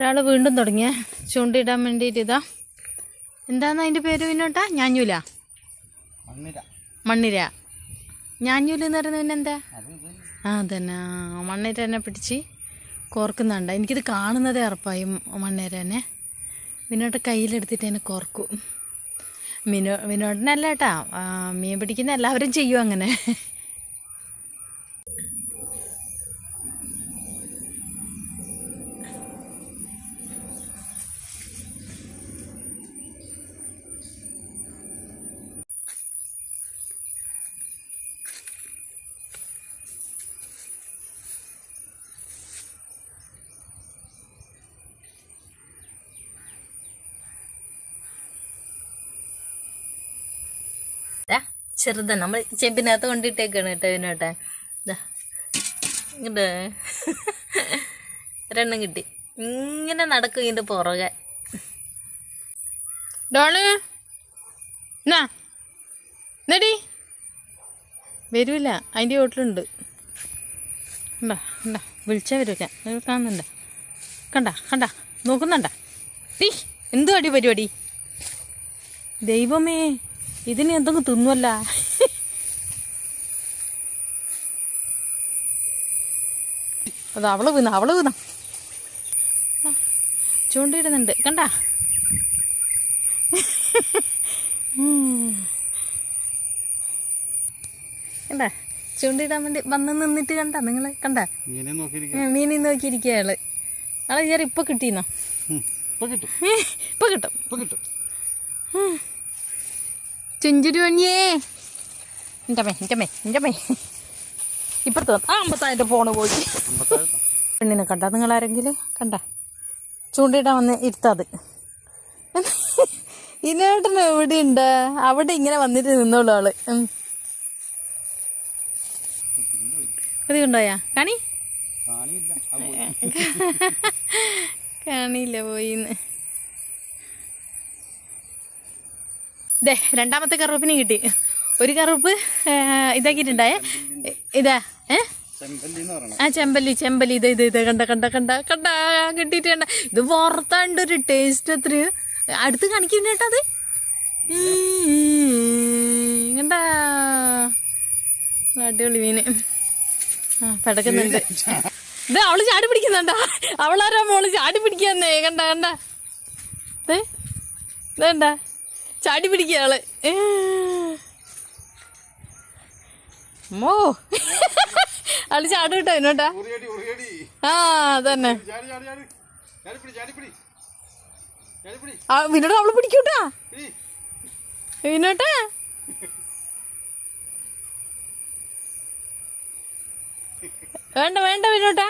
ഒരാൾ വീണ്ടും തുടങ്ങിയ. ചൂണ്ടിടാൻ വേണ്ടിയിട്ട് ഇതാ. എന്താന്ന് അതിന്റെ പേര് പിന്നോട്ടാ ഞാഞ്ഞൂല. മണ്ണിര. ഞാഞ്ഞൂല എന്ന് പറയുന്നത് പിന്നെ എന്താ ആ അതന്നെ. മണ്ണിര തന്നെ പിടിച്ച് കോർക്കുന്നുണ്ട്. എനിക്കിത് കാണുന്നതേ ഉറപ്പായി മണ്ണിര തന്നെ വിനോട്ട് കയ്യിലെടുത്തിട്ട് തന്നെ കോർക്കും. മിനോ വിനോട്ടിനല്ല കേട്ടാ. മീൻ പിടിക്കുന്ന എല്ലാവരും ചെയ്യും അങ്ങനെ. ചെറുതാ. നമ്മൾ ചെമ്പിനകത്ത് കൊണ്ടിട്ടേക്കാണ് കേട്ടോ ഇതിനോട്ടെ ഇതാ ഇങ്ങോട്ട് ഒരെണ്ണം കിട്ടി. ഇങ്ങനെ നടക്കും ഇതിന്റെ പുറകെ. ഡോൾ വരൂല. അതിന്റെ വീട്ടിലുണ്ട് ഉണ്ടാ ഉണ്ടാ വിളിച്ചാൽ വരൂല. കാണുന്നുണ്ട്. കണ്ട? കണ്ട? നോക്കുന്നുണ്ട? എന്തു അടി പരിപാടി? ദൈവമേ. ഇതിന് എന്തെങ്കിലും തിന്നുമല്ല അത് അവൾ വീണ അവൾ വീണ ചൂണ്ടിയിടുന്നുണ്ട്. കണ്ട? കണ്ട? ചൂണ്ടിയിടാൻ വേണ്ടി വന്ന് നിന്നിട്ട് കണ്ട നിങ്ങൾ കണ്ട? മീനെ നോക്കിയിരിക്കുക അയാൾ ആളെ. വിചാരം ഇപ്പൊ കിട്ടിയെന്നോ ഇപ്പൊ കിട്ടും. ഇപ്പൊ കിട്ടും. ഇപ്പൊ കിട്ടും ചുഞ്ചുരു മണിയേ എന്റെ മേ എന്റെ മേ എന്റെ മേ ഇപ്പുറത്ത് ആ അമ്പത്തായിട്ട് ഫോണ് പോയി. പെണ്ണിനെ കണ്ട? നിങ്ങൾ ആരെങ്കിലും കണ്ട? ചൂണ്ടിയിട്ടാ വന്ന് ഇരുത്താത്. ഇനേട്ടൻ എവിടെ ഉണ്ട്? അവിടെ ഇങ്ങനെ വന്നിട്ട് നിന്നോളൂ ആൾ. ഇത് കൊണ്ടോയാ കാണി? അത്. കാണിയില്ല പോയിന്ന്. ദേ രണ്ടാമത്തെ കറുപ്പിനെ കിട്ടി. ഒരു കറുപ്പ് ഇതാക്കിയിട്ടുണ്ടായേ. ഇതാ ഏ? ആ ചെമ്പല്ലി ചെമ്പല്ലി. ഇത് ഇത് ഇത് കണ്ട കണ്ട കണ്ട കണ്ട കിട്ടിട്ട് ഇത് വറുത്താണ്ട് ഒരു ടേസ്റ്റ് അത്ര. അടുത്ത് കാണിക്കുന്ന കേട്ടോ അത്. കണ്ട? അടിപൊളി മീന്. ആ പടക്കുന്നുണ്ട്. ഇത് അവൾ ചാടി പിടിക്കുന്നുണ്ടോ? അവളാരാ മോൾ ചാടി പിടിക്കാന്നേ? കണ്ട കണ്ട. ഇതേണ്ട ചാടി പിടിക്കുക മോ. ആൾ ചാട് കേട്ടോ എന്നോട്ടാ. ആ അതന്നെ. വിനോട് അവൾ പിടിക്കൂട്ടാ. പിടി. വിനോട്ടാ. വേണ്ട വേണ്ട വിനോട്ടാ.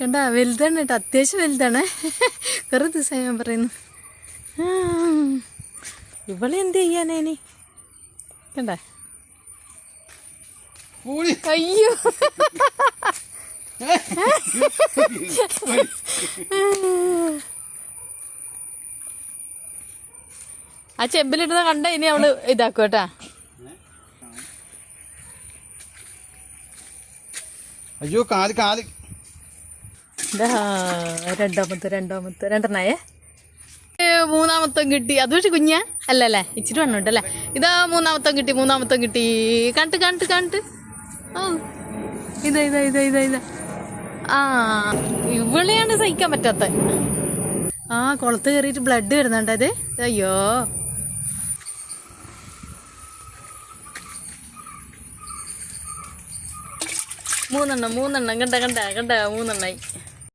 കണ്ട വലുതാണ് കേട്ടോ. അത്യാവശ്യം വലുതാണ്. കുറേ ദിവസമായി ഞാൻ പറയുന്നു. ഇവളെ എന്ത് ചെയ്യാനേ ഇനി? കണ്ട? അയ്യോ. ആ ചെമ്പിലിടുന്ന കണ്ട ഇനി അവൾ ഇതാക്കും കേട്ടാ. അയ്യോ കാൽ കാൽ. രണ്ടാമത്തെ രണ്ടാമത്തെ. രണ്ടെണ്ണായേ? മൂന്നാമത്തം കിട്ടി. അത് പക്ഷെ കുഞ്ഞാ? അല്ലല്ലേ? ഇച്ചിരി വണ്ണുണ്ടല്ലേ? ഇതാ മൂന്നാമത്തം കിട്ടി മൂന്നാമത്തം കിട്ടി. കണ്ട് കണ്ട് കണ്ട്. ഓ. ഇതാ ഇതാ ഇതാ ഇതാ ഇതാ. ആ ഇവിളെയാണ് സഹിക്കാൻ പറ്റാത്ത ആ കുളത്ത് കയറിയിട്ട് ബ്ലഡ് വരുന്നുണ്ട് അത് അയ്യോ. മൂന്നെണ്ണം മൂന്നെണ്ണം. കണ്ട കണ്ട കണ്ട മൂന്നെണ്ണായി.